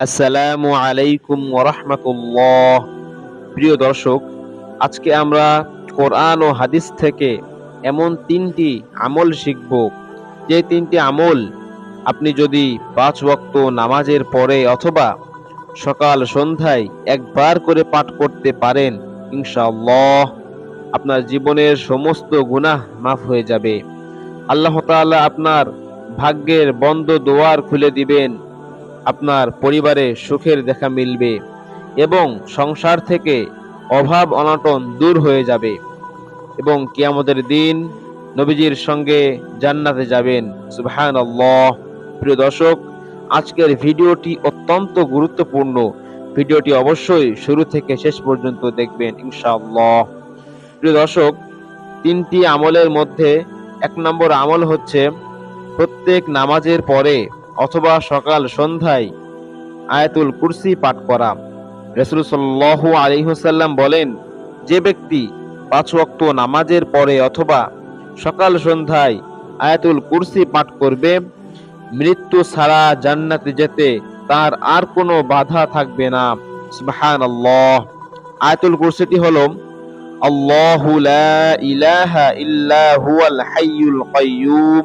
আসসালামু আলাইকুম ওরহমতুল্লাহ। প্রিয় দর্শক, আজকে আমরা কোরআন ও হাদিস থেকে এমন তিনটি আমল শিখব। যে তিনটি আমল আপনি যদি পাঁচ ওয়াক্ত নামাজের পরে অথবা সকাল সন্ধ্যায় একবার করে পাঠ করতে পারেন, ইনশাআল্লাহ আপনার জীবনের সমস্ত গুনাহ মাফ হয়ে যাবে। আল্লাহ তাআলা আপনার ভাগ্যের বন্ধ দোয়ার খুলে দিবেন। আপনার পরিবারে সুখের দেখা মিলবে এবং সংসার থেকে অভাব অনটন দূর হয়ে যাবে এবং কিয়ামতের দিন নবীজির সঙ্গে জান্নাতে যাবেন। সুবহান আল্লাহ প্রিয় দর্শক, আজকের ভিডিওটি অত্যন্ত গুরুত্বপূর্ণ। ভিডিওটি অবশ্যই শুরু থেকে শেষ পর্যন্ত দেখবেন, ইনশাআল্লাহ। প্রিয় দর্শক, তিনটি আমলের মধ্যে এক নম্বর আমল হচ্ছে প্রত্যেক নামাজের পরে অথবা সকাল সন্ধ্যায় আয়াতুল কুরসি পাঠ করা। রসুল সাল্লাহ আলিহাসাল্লাম বলেন, যে ব্যক্তি পাঁচ ওয়াক্ত নামাজের পরে অথবা সকাল সন্ধ্যায় আয়াতুল কুরসি পাঠ করবে, মৃত্যু ছাড়া জান্নাতে যেতে তার আর কোনো বাধা থাকবে না। সুবহান আল্লাহ আয়াতুল কুরসিটি হলো, আল্লাহু লা ইলাহা ইল্লা হুয়াল হাইয়ুল কাইয়্যুম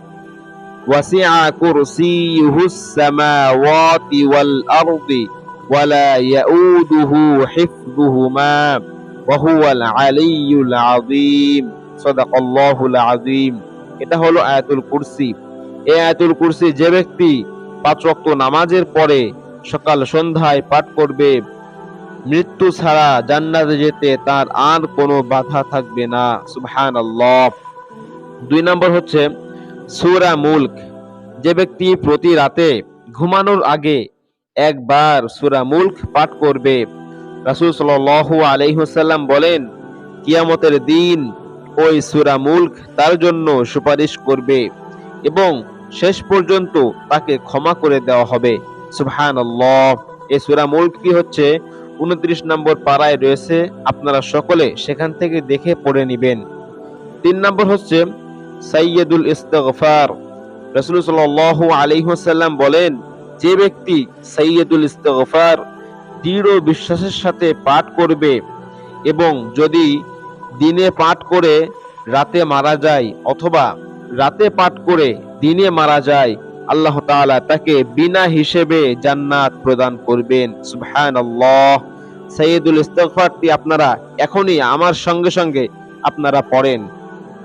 وسع كرسيه السماوات والأرض ولا يؤوده حفظهما وهو العلي العظيم صدق الله العظيم এটা হলো আয়াতুল কুরসি এই আয়াতুল কুরসি যে ব্যক্তি পাঁচ ওয়াক্ত নামাজের পরে সকাল সন্ধ্যায় পাঠ করবে মৃত্যু ছাড়া জান্নাতে যেতে তার আর কোনো বাধা থাকবে না সুবহানাল্লাহ দুই নম্বর হচ্ছে সুরা মুল্ক। যে ব্যক্তি প্রতি রাতে ঘুমানোর আগে একবার সুরা মুল্ক পাঠ করবে, রাসুল সাল আলহিহসাল্লাম বলেন, কিয়ামতের দিন ওই সুরা মুল্ক তার জন্য সুপারিশ করবে এবং শেষ পর্যন্ত তাকে ক্ষমা করে দেওয়া হবে। সুবহান এই সুরা মুল্ক কি হচ্ছে? উনত্রিশ নম্বর পাড়ায় রয়েছে, আপনারা সকলে সেখান থেকে দেখে পড়ে নিবেন। তিন নম্বর হচ্ছে সাইয়দুল ইস্তগফার। রসুল সাল্লাহ আলিহাসাল্লাম বলেন, যে ব্যক্তি সৈয়দুল ইস্তগফার দৃঢ় বিশ্বাসের সাথে পাঠ করবে এবং যদি দিনে পাঠ করে রাতে মারা যায় অথবা রাতে পাঠ করে দিনে মারা যায়, আল্লাহ তাআলা তাকে বিনা হিসেবে জান্নাত প্রদান করবেন। সুবহান আল্লাহ সৈয়দুল ইস্তগফারটি আপনারা এখনই আমার সঙ্গে সঙ্গে আপনারা পড়েন।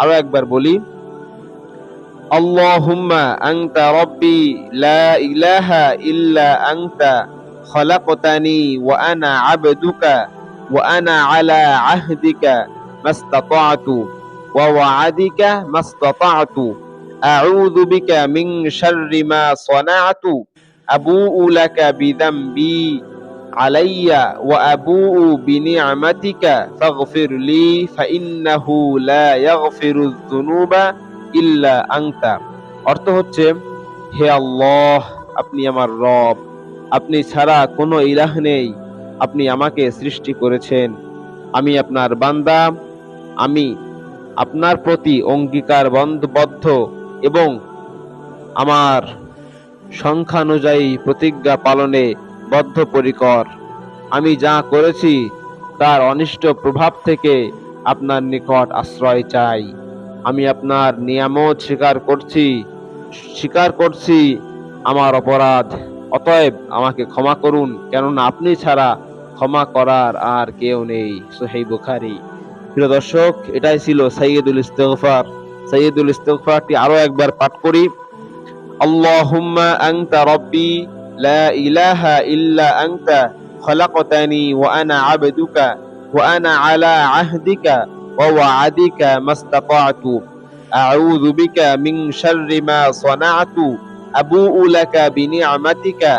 আরও একবার বলি, আল্লাহুম্মা আনতা রব্বি লা ইলাহা ইল্লা আনতা খলাকতানি ওয়া আনা আবদুকা ওয়া আনা আলা আহদিকা মাস্তাতাতু ওয়া ওয়া'দিকা মাস্তাতাতু। আউযু বিকা মিন শাররি মা সানা'তু আবুউ লাকা বিযামবি। আলাইয়া ওয়া আবুউ বিনিআমাতিকা ফাগফির লি ফাইন্নাহু লা ইয়াগফিরুয যুনুবা ইল্লা আনতা। অর্থ হচ্ছে, হে আল্লাহ, আপনি আমার রব। আপনি ছাড়া কোনো ইলাহ নেই। আপনি আমাকে সৃষ্টি করেছেন। আমি আপনার বান্দা। আমি আপনার প্রতি অঙ্গীকার বন্ধবদ্ধ এবং আমার সংখ্যানুযায়ী প্রতিজ্ঞা পালনে বদ্ধপরিকর। আমি যা করেছি, তার অনিষ্ট প্রভাব থেকে আপনার নিকট আশ্রয় চাই। আমি আপনার নিয়ামত স্বীকার করছি স্বীকার করছি আমার অপরাধ। অতএব আমাকে ক্ষমা করুন, কেননা আপনি ছাড়া ক্ষমা করার আর কেউ নেই। সোহেই বুখারি। প্রিয় দর্শক, এটাই ছিল সাইয়দুল ইস্তেগফার। সাইয়দুল ইস্তেগফারটি আরও একবার পাঠ করি। আল্লাহুম্মা আনতা রব্বি লা ইলাহা ইল্লা আনতা খলাকতানি ওয়া আনা আবদুকা ওয়া আনা আলা আহদিকা ওয়া ওয়া'দিকা মাস্তাতা'তু আউযু বিকা মিন শাররি মা সানা'তু আবুউ লাকা বিনি'মাতিকা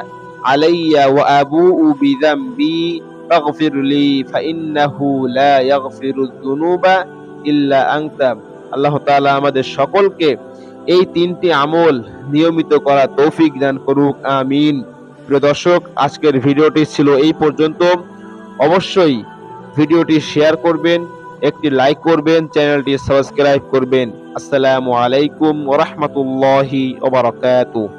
আলাইয়া ওয়া আবুউ বিযামবি ফাগফির লি ফাইন্নাহু লা ইয়াগফিরুয যুনুবা ইল্লা আনতা আল্লাহ তাআলা আমাদের সকলকে এই তিনটি আমল নিয়মিত করা তৌফিক দান করুক, আমিন। প্রিয় দর্শক, আজকের ভিডিওটি ছিল এই পর্যন্ত। অবশ্যই ভিডিওটি শেয়ার করবেন, একটি লাইক করবেন, চ্যানেলটি সাবস্ক্রাইব করবেন। আসসালামু আলাইকুম ওয়া রাহমাতুল্লাহি ওয়া বারাকাতুহু।